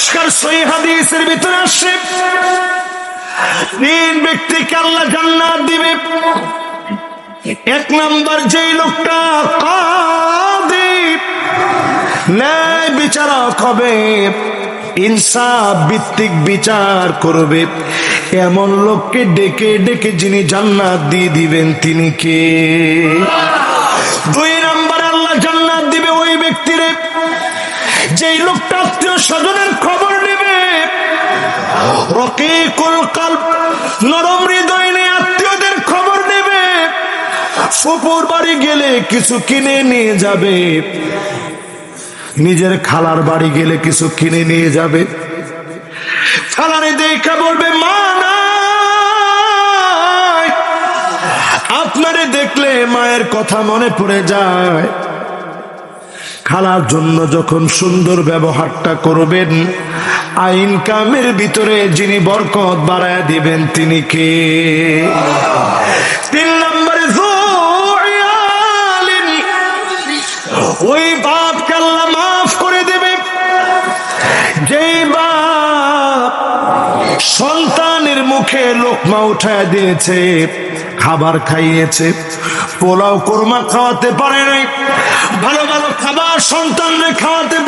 পরিষ্কার সহি হাদিসের ভিতরে আসে, তিন ব্যক্তিকে আল্লাহ জান্নাত দিবে। এক নাম্বার যেই লোকটা কাদি ন্যায় বিচারক হবে ভিত্তিক বিচার করবে। এমন লোককে ডেকে ডেকে যিনি জান্নাত দিয়ে দিবেন তিনি কে? দুই যেই লোকটা আত্মীয় স্বজনের খবর নেবে রকিকুল কাল্প নরম হৃদয় নিয়ে আত্মীয়দের খবর নেবে, ফুপুর বাড়ি গেলে কিছু কিনে নিয়ে যাবে, নিজের খালার বাড়ি গেলে কিছু কিনে নিয়ে যাবে। খালারে দেখা বলবে, মা আপনারে দেখলে মায়ের কথা মনে পড়ে যায়। খালার জন্য যখন সুন্দর ব্যবহারটা করবেন, আইন কামের ভিতরে যিনি বরকত বাড়ায় দিবেন, তিনি কে? তিন নম্বরে ওই বাপ কাল্লা মাফ করে দেবে। যে বাপ সন্তানের মুখে লোকমা উঠায় দিয়েছে খাবার খাইয়েছে। পোলাও কোরমা খাওয়াতে পারে নাই। ভালো ভালো খাবার সন্তানরে খাওয়াতে